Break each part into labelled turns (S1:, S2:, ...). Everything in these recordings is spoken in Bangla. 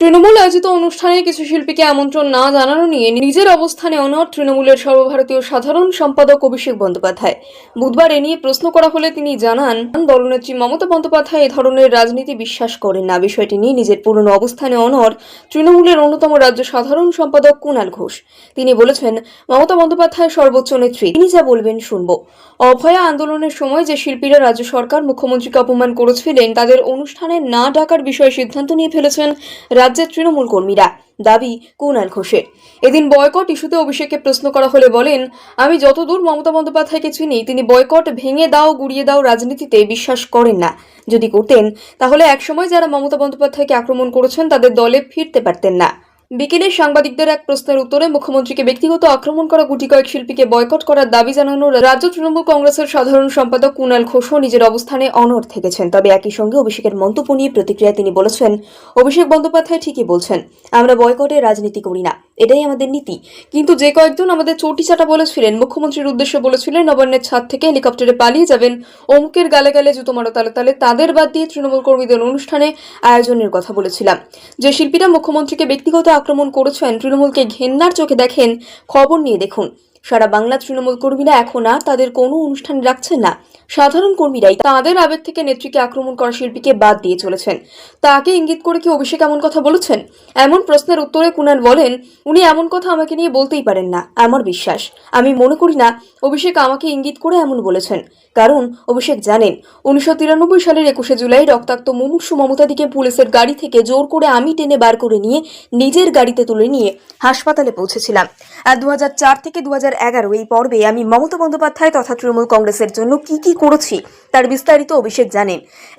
S1: তৃণমূল আয়োজিত অনুষ্ঠানে কিছু শিল্পীকে আমন্ত্রণ না জানানো নিয়ে নিজের অবস্থানে অনড় তৃণমূলের সর্বভারতীয় সাধারণ সম্পাদক অভিষেক বন্দ্যোপাধ্যায়। বুধবার এ নিয়ে প্রশ্ন করা হলে তিনি জানান, দলনেত্রী মমতা বন্দ্যোপাধ্যায় এ ধরনের রাজনীতি বিশ্বাস করেন না। বিষয়টি নিয়ে নিজের পুরনো অবস্থানে অনড় তৃণমূলের অন্যতম রাজ্য সাধারণ সম্পাদক কুণাল ঘোষ। তিনি বলেছেন, মমতা বন্দ্যোপাধ্যায় সর্বোচ্চ নেত্রী, তিনি যা বলবেন শুনব। অভয়া আন্দোলনের সময় যে শিল্পীরা রাজ্য সরকার মুখ্যমন্ত্রীকে অপমান করেছিলেন, তাদের অনুষ্ঠানে না ডাকার বিষয়ে সিদ্ধান্ত নিয়ে ফেলেছেন রাজ্যের তৃণমূল কর্মীরা। দাবি কুণাল ঘোষের। এদিন বয়কট ইস্যুতে অভিষেককে প্রশ্ন করা হলে বলেন, আমি যতদূর মমতা বন্দ্যোপাধ্যায়কে চিনি, তিনি বয়কট ভেঙে দাও, গুড়িয়ে দাও রাজনীতিতে বিশ্বাস করেন না। যদি করতেন, তাহলে একসময় যারা মমতা বন্দ্যোপাধ্যায়কে আক্রমণ করেছেন, তাদের দলে ফিরতে পারতেন না। বিকেলে সাংবাদিকদের এক প্রশ্নের উত্তরে মুখ্যমন্ত্রীকে ব্যক্তিগত আক্রমণ করা গুটি কয়েক শিল্পীকে বয়কট করার দাবি জানানো রাজ্য তৃণমূল কংগ্রেসের সাধারণ সম্পাদক কুনাল ঘোষও নিজের অবস্থানে অনড় থেকেছেন। তবে একই সঙ্গে অভিষেকের মন্তব্য নিয়ে প্রতিক্রিয়া তিনি বলেছেন, অভিষেক বন্দ্যোপাধ্যায় ঠিকই বলছেন, আমরা বয়কটে রাজনীতি করি না। এটাই আমাদের নীতি। কিন্তু যে কয়েকজন আমাদের চটি চাটা বলেছিলেন, মুখ্যমন্ত্রীর উদ্দেশ্যে বলেছিলেন, নবান্নের ছাদ থেকে হেলিকপ্টারে পালিয়ে যাবেন, অমুকের গালে গালে জুতো মারো, তালে তালে তাদের বাদ দিয়ে তৃণমূল কর্মীদের অনুষ্ঠানে আয়োজনের কথা বলেছিলাম। যে শিল্পীরা মুখ্যমন্ত্রীকে ব্যক্তিগত আক্রমণ করেছেন, তৃণমূলকে ঘেন্নার চোখে দেখেন, খবর নিয়ে দেখুন। সারা বাংলা তৃণমূল কর্মীরা এখন আর তাদের কোনো অনুষ্ঠান রাখছেন না। সাধারণ কর্মীরাই তাদের আবেগ থেকে নেত্রীকে আক্রমণ করা শিল্পীকে বাদ দিয়ে চলেছেন। তাকে ইঙ্গিত করে কি অভিষেক এমন কথা বলেছেন? এমন প্রশ্নের উত্তরে কুনাল বলেন, উনি এমন কথা আমাকে নিয়ে বলতেই পারেন না, আমার বিশ্বাস। আমি মনে করি না অভিষেক আমাকে ইঙ্গিত করে এমন বলেছেন। কারণ অভিষেক জানেন, উনিশশো তিরানব্বই সালের একুশে জুলাই রক্তাক্ত মুমূর্ষু মমতাদিকে পুলিশের গাড়ি থেকে জোর করে আমি টেনে বার করে নিয়ে নিজের গাড়িতে তুলে নিয়ে হাসপাতালে পৌঁছেছিলাম। আর দু হাজার চার থেকে দু হাজার এই পর্বে আমি মমতা বন্দ্যোপাধ্যায় তথা তৃণমূল কংগ্রেসের জন্য কি কি করেছি তার বিস্তারিত অভিষেক জানেন।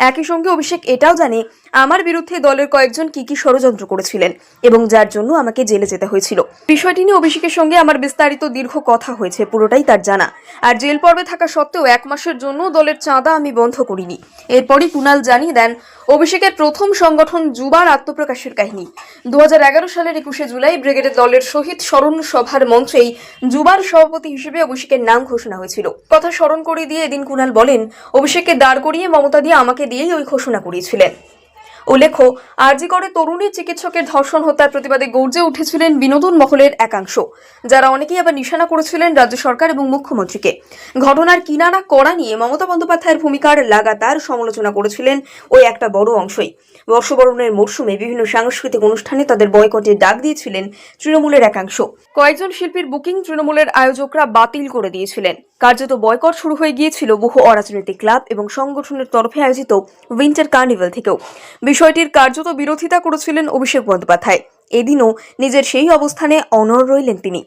S1: একই সঙ্গে অভিষেক এটাও জানে, আমার বিরুদ্ধে দলের কয়েকজন কি কি ষড়যন্ত্র করেছিলেন এবং যার জন্য আমাকে জেলে যেতে হয়েছিল। বিষয়টি নিয়ে অভিষেকের সঙ্গে আমার বিস্তারিত দীর্ঘ কথা হয়েছে, পুরোটাই তার জানা। আর জেল পর্বে থাকা সত্ত্বেও এক মাসের জন্য দলের চাঁদা আমি বন্ধ করিনি। এরপরই কুণাল জানিয়ে দেন, অভিষেকের প্রথম সংগঠন যুবার আত্মপ্রকাশের কাহিনী। দু হাজার এগারো সালের একুশে জুলাই ব্রিগেডের দলের শহীদ স্মরণ সভার মঞ্চেই যুবার সভাপতি হিসেবে অভিষেকের নাম ঘোষণা হয়েছিল। কথা স্মরণ করে দিয়ে এদিন কুণাল বলেন, অভিষেককে দাঁড় করিয়ে মমতা দিয়ে আমাকে দিয়েই ওই ঘোষণা করিয়েছিলেন। উল্লেখ্য আরজি করে তরুণী চিকিৎসকের ধর্ষণ হত্যার প্রতিবাদে গর্জে উঠেছিলেন বিনোদন মহলের একাংশ। যারা অনেকেই আবার নিশানা করেছিলেন রাজ্য সরকার এবং মুখ্যমন্ত্রীকে। ঘটনার কিনারা করা নিয়ে মমতা বন্দ্যোপাধ্যায়ের ভূমিকার লাগাতার সমালোচনা করেছিলেন ওই একটা বড় অংশই। বর্ষবরণের মরশুমে বিভিন্ন সাংস্কৃতিক অনুষ্ঠানে তাদের বয়কটের ডাক দিয়েছিলেন তৃণমূলের একাংশ। কয়েকজন শিল্পীর বুকিং তৃণমূলের আয়োজকরা বাতিল করে দিয়েছিলেন। কার্যত বয়কট শুরু হয়ে গিয়েছিল বহু অরাজনৈতিক ক্লাব এবং সংগঠনের তরফে আয়োজিত উইন্টার কার্নিভাল থেকেও। বিষয়টির কার্যত বিরোধিতা করেছিলেন অভিষেক বন্দ্যোপাধ্যায়। এদিনও নিজের সেই অবস্থানে অনর রইলেন তিনি।